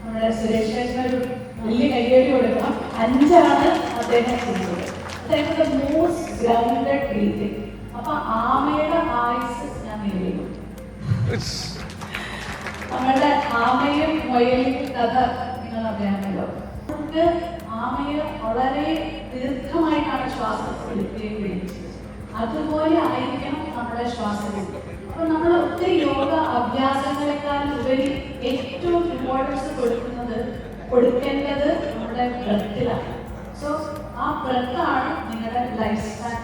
നമ്മുടെ സുരേഷ് ചേട്ടന് ഒരു വലിയ കയ്യേറി കൊടുക്കാം അഞ്ചാണ് അദ്ദേഹം ചെയ്തത്. അദ്ദേഹത്തിന്റെ മോസ്റ്റ് ഗ്രൗണ്ടഡ് ബ്രീതിങ് അപ്പൊ ആമയുടെ ആയുസ് ഞാൻ നേരിടും നമ്മളുടെ ആമയും മൊയലും കഥ നിങ്ങൾ അറിയാമല്ലോ. നമുക്ക് ആമയെ വളരെ ദീർഘമായിട്ടാണ് ശ്വാസം എടുക്കുകയും അതുപോലെ ആയിരിക്കണം നമ്മുടെ ശ്വാസം അപ്പൊ നമ്മൾ ഒത്തിരി യോഗ അഭ്യാസങ്ങളെക്കാൾ ഉപരി ഏറ്റവും ഇമ്പോർട്ടൻസ് കൊടുക്കുന്നത് കൊടുക്കേണ്ടത് നമ്മുടെ ബ്രത്തിലാണ്. സോ ആ ബ്രത്താണ് നിങ്ങളുടെ ലൈഫ് സ്റ്റൈൽ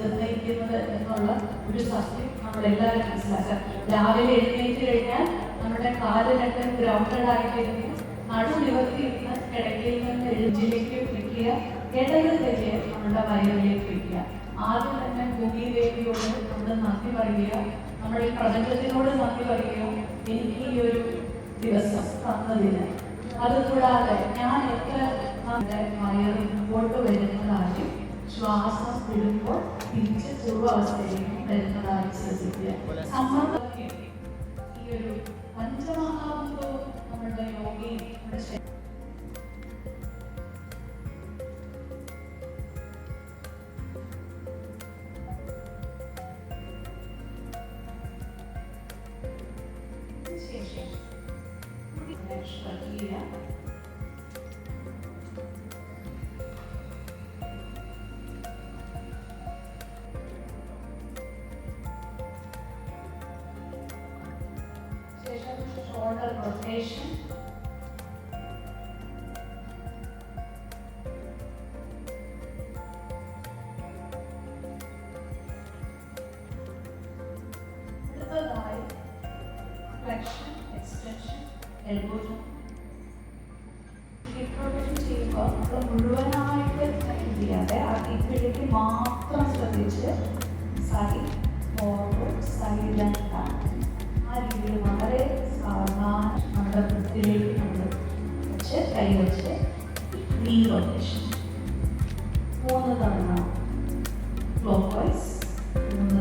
നിർണയിക്കുന്നത് എന്നുള്ള ഒരു സത്യം നമ്മളെല്ലാവരും മനസ്സിലാക്കാം. രാവിലെ എഴുന്നേറ്റ് കഴിഞ്ഞാൽ നമ്മുടെ കാൽ രണ്ടും ഗ്രൗണ്ടഡ് ആയിട്ടിരിക്കും. നടു നിവർത്തി ഇരുന്ന് കിടക്കയിൽ നിന്ന് എഴുതിലേക്ക് വയ്ക്കുക ഇടയിൽ തെറ്റ് നമ്മുടെ വയറിലേക്ക് വയ്ക്കുക. ആദ്യം തന്നെ ഭൂമിദേവിയോട് നമ്മൾ നന്ദി പറയുക. നമ്മുടെ ഈ പ്രപഞ്ചത്തിനോട് നന്ദി പറയുകയും എനിക്ക് ഈ ഒരു ദിവസം തന്നതിന്. അതുകൂടാതെ ഞാൻ എത്ര വയറിൽ വയറ് മുമ്പോട്ട് വരുന്നതായി ശ്വാസം വിടുമ്പോൾ തിരിച്ച് പൂർവാവസ്ഥയിലേക്ക് വരുന്നതായി ശ്രദ്ധിക്കുക. സമ്മർദ്ദം റൊട്ടേഷൻ അടുത്തതായി ഫ്ലെക്ഷൻ എക്സ്റ്റൻഷൻ എൽബോ ഹിപ്പ് ചെയ്യുമ്പോൾ നമ്മൾ മുഴുവനായിട്ട് ചെയ്യാതെ ആ ഹിപ്പിലേക്ക് മാത്രം ശ്രദ്ധിച്ച് സൈഡ് ഫോർവേഡ് സൈഡ് ആ രീതിയിൽ വളരെ നമ്മുടെ നമ്മൾ വെച്ച് കൈ വെച്ച് നീ റൊട്ടേഷൻ മൂന്ന് തവണ ക്ലോക്ക് വൈസ് മൂന്ന്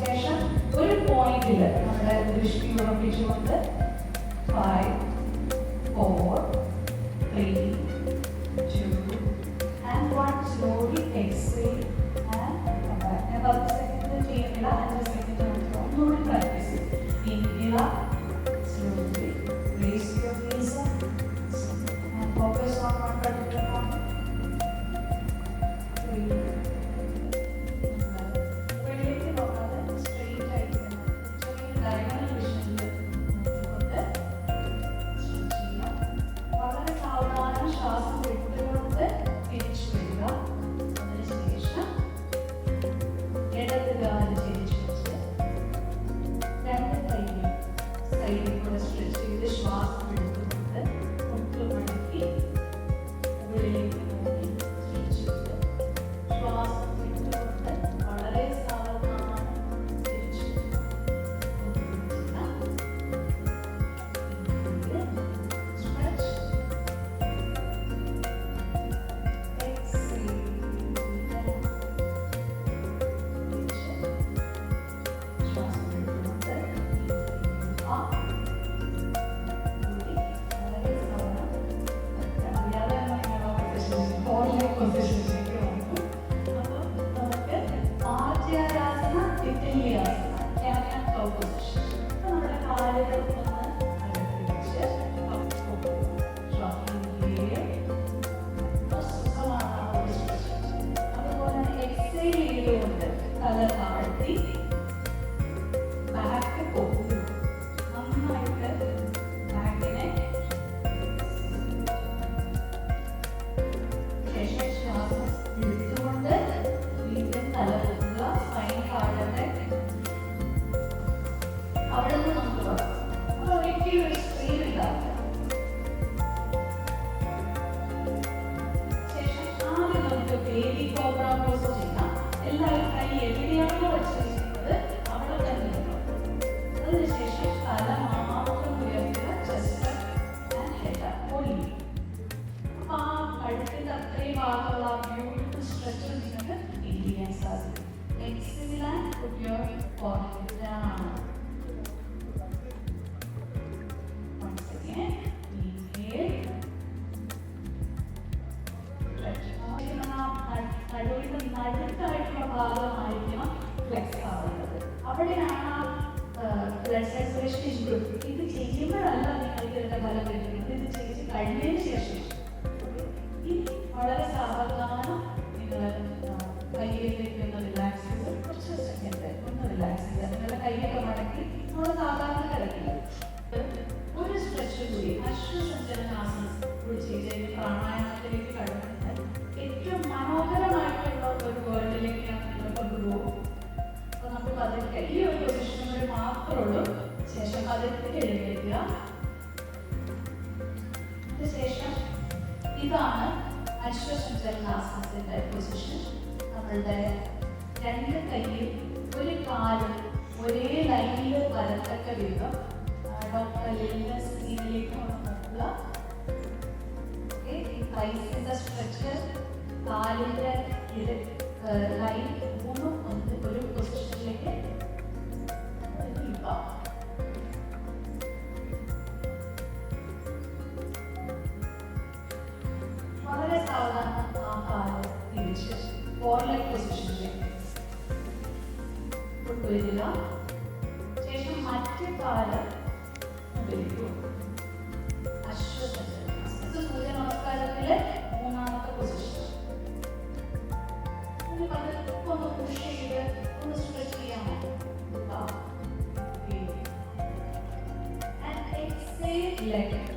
ശേഷം ഒരു പോയിന്റിൽ നമ്മുടെ ദൃഷ്ടി ഉറപ്പിച്ചുകൊണ്ട് five four എക്സിൽ and put your forehead down Once again, inhale. നടുവിന്റെ നടുക്കായിട്ടുള്ള ഭാഗമായിരിക്കണം flex ആവുന്നത് അവിടെയാണ് ബ്ലഡ് സർക്കുലേഷൻ ഇമ്പ്രൂവ് ഇത് ചെയ്യുമ്പോഴല്ല നിങ്ങൾക്ക് ഇതിന്റെ ഫലം വരുന്നത് ഇത് ചെയ്ത് കഴിഞ്ഞതിന് ശേഷം ഈ വളരെ സാവധാനം ഇതാണ് അശ്വസഞ്ചലനാസനത്തിന്റെ പൊസിഷൻ നമ്മളുടെ രണ്ട് കൈയും ഒരു കാലും ഒരേ ലൈനിൽ വരത്തക്ക വിധം ഡോക്ടർ ലിലിന്റെ സ്ക്രീനിലേക്ക് നോക്കുക കൈസിന്റെ സ്ട്രെച്ചർ കാലിന്റെ ലൈൻ മൂന്നും ഒന്ന് ഒരു Gracias.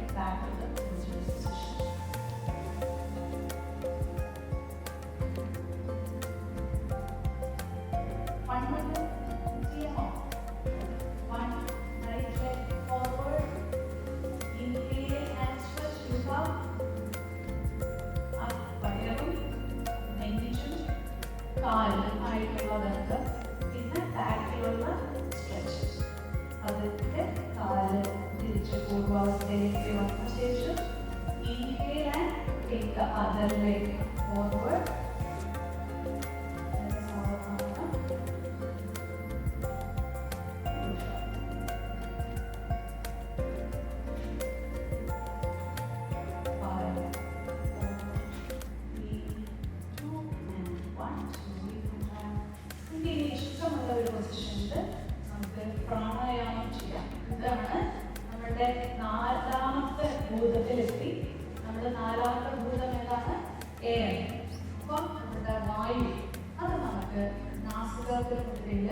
നാസികാഗ്രഹത്തിൽ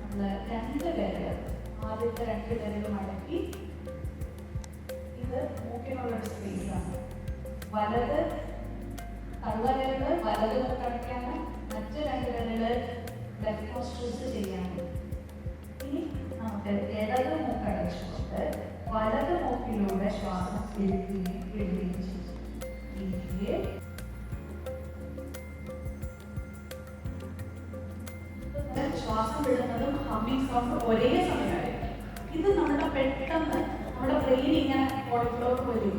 നമ്മൾ രണ്ട് വിരൽ ആദ്യത്തെ രണ്ട് വിരൽ മടക്കി ഇത് മൂക്കിനുള്ള ഒരു സ്പേസാണ് വലത് തള്ളവിരൽ വലത് മൂക്കടയ്ക്കാണ് മറ്റ് രണ്ട് വിരൽ ലെഫ്റ്റ് നോസ്ട്രിൽസ് ചെയ്യാണ് ഇനി നമുക്ക് ഇടത് മൂക്കടച്ചുകൊണ്ട് വലത് മൂക്കിലൂടെ ശ്വാസം എടുക്കുകയും വിടുകയും ചെയ്യും. വിടുന്നതും ഹമ്മിങ് സൗണ്ട് ഒരേ സമയമായിരിക്കും. ഇത് നമ്മുടെ പെട്ടെന്ന് നമ്മുടെ ബ്രെയിൻ ഇങ്ങനെ പുറത്തോട്ട് വരും.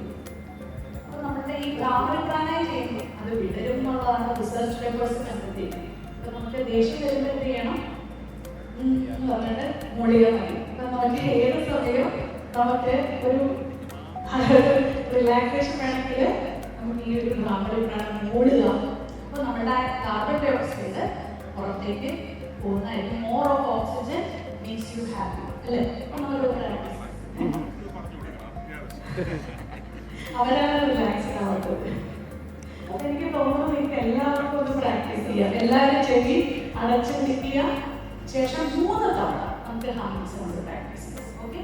അപ്പൊ നമ്മുടെ ഈ ഭ്രാമര ചെയ്യുന്നത് അത് വിടരും എന്നുള്ളതാണ് റിസർച്ച് പേപ്പേഴ്സ് കണ്ടെത്തിയത് അപ്പൊ നമുക്ക് ദേഷ്യം വരുമ്പോൾ എന്ത് ചെയ്യണം? പറഞ്ഞിട്ട് മതി അപ്പൊ നമുക്ക് ഏത് സമയവും നമുക്ക് ഒരു റിലാക്സേഷൻ വേണമെങ്കിൽ നമുക്ക് ഈ ഒരു ഭ്രാമര പ്രാണം മൂടുക. അപ്പൊ നമ്മുടെ കാർബൺ ഡയോക്സൈഡ് പുറത്തേക്ക് പോകുന്നതായിരിക്കും more of oxygen makes you happy അല്ലേ? അവരാണ് റിലാക്സ് ആവാത്തത് അപ്പൊ എനിക്ക് തോന്നുന്നു നിങ്ങൾക്ക് എല്ലാവർക്കും ഒന്ന് പ്രാക്ടീസ് ചെയ്യാം. എല്ലാവരും ചെവി അടച്ചു നിൽക്കുക. ശേഷം മൂന്ന് തവണ നമുക്ക് ഹാമിങ്സ് കൊണ്ട് പ്രാക്ടീസ് ചെയ്യാം. ഓക്കെ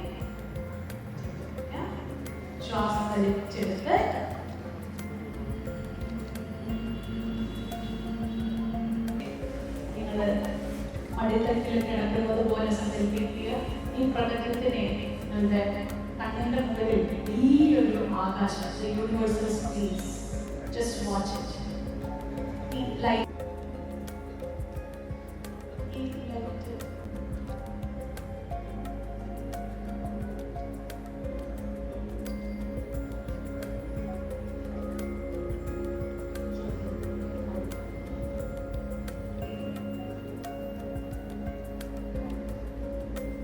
ശ്വാസം വലിച്ചെടുത്ത് അടിത്തട്ടിൽ കിടക്കുന്നത് പോലെ സങ്കല്പിക്കുക ഈ പ്രപഞ്ചത്തിനെ നിങ്ങളുടെ കണ്ണിന്റെ മുകളിൽ വലിയൊരു ആകാശം universal space just watch it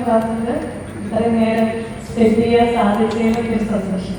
മോഹനീന്റെ അത് നേരം സ്പെൻഡ് ചെയ്യാൻ സാധിച്ചതിൽ ഒരു സന്തോഷം